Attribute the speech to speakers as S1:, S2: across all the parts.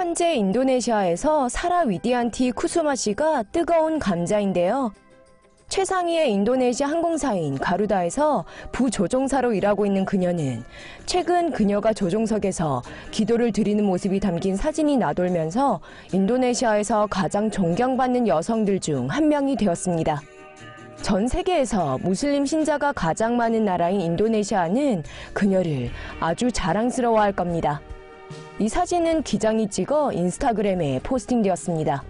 S1: 현재 인도네시아에서 사라 위디안티 쿠수마 씨가 뜨거운 감자인데요. 최상위의 인도네시아 항공사인 가루다에서 부조종사로 일하고 있는 그녀는 최근 그녀가 조종석에서 기도를 드리는 모습이 담긴 사진이 나돌면서 인도네시아에서 가장 존경받는 여성들 중 한 명이 되었습니다. 전 세계에서 무슬림 신자가 가장 많은 나라인 인도네시아는 그녀를 아주 자랑스러워할 겁니다. 이 사진은 기장이 찍어 인스타그램에 포스팅되었습니다.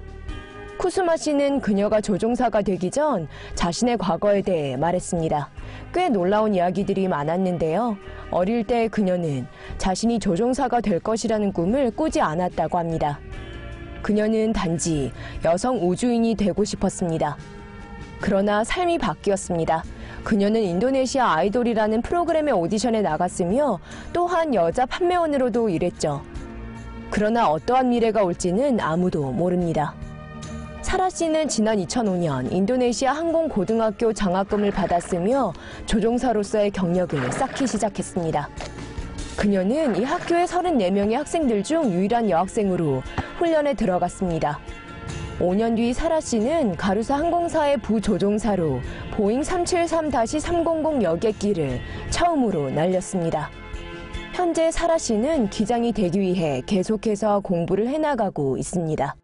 S1: 쿠스마 씨는 그녀가 조종사가 되기 전 자신의 과거에 대해 말했습니다. 꽤 놀라운 이야기들이 많았는데요. 어릴 때 그녀는 자신이 조종사가 될 것이라는 꿈을 꾸지 않았다고 합니다. 그녀는 단지 여성 우주인이 되고 싶었습니다. 그러나 삶이 바뀌었습니다. 그녀는 인도네시아 아이돌이라는 프로그램의 오디션에 나갔으며 또한 여자 판매원으로도 일했죠. 그러나 어떠한 미래가 올지는 아무도 모릅니다. 사라 씨는 지난 2005년 인도네시아 항공고등학교 장학금을 받았으며 조종사로서의 경력을 쌓기 시작했습니다. 그녀는 이 학교의 34명의 학생들 중 유일한 여학생으로 훈련에 들어갔습니다. 5년 뒤 사라 씨는 가루사 항공사의 부조종사로 보잉 373-300 여객기를 처음으로 날렸습니다. 현재 사라 씨는 기장이 되기 위해 계속해서 공부를 해나가고 있습니다.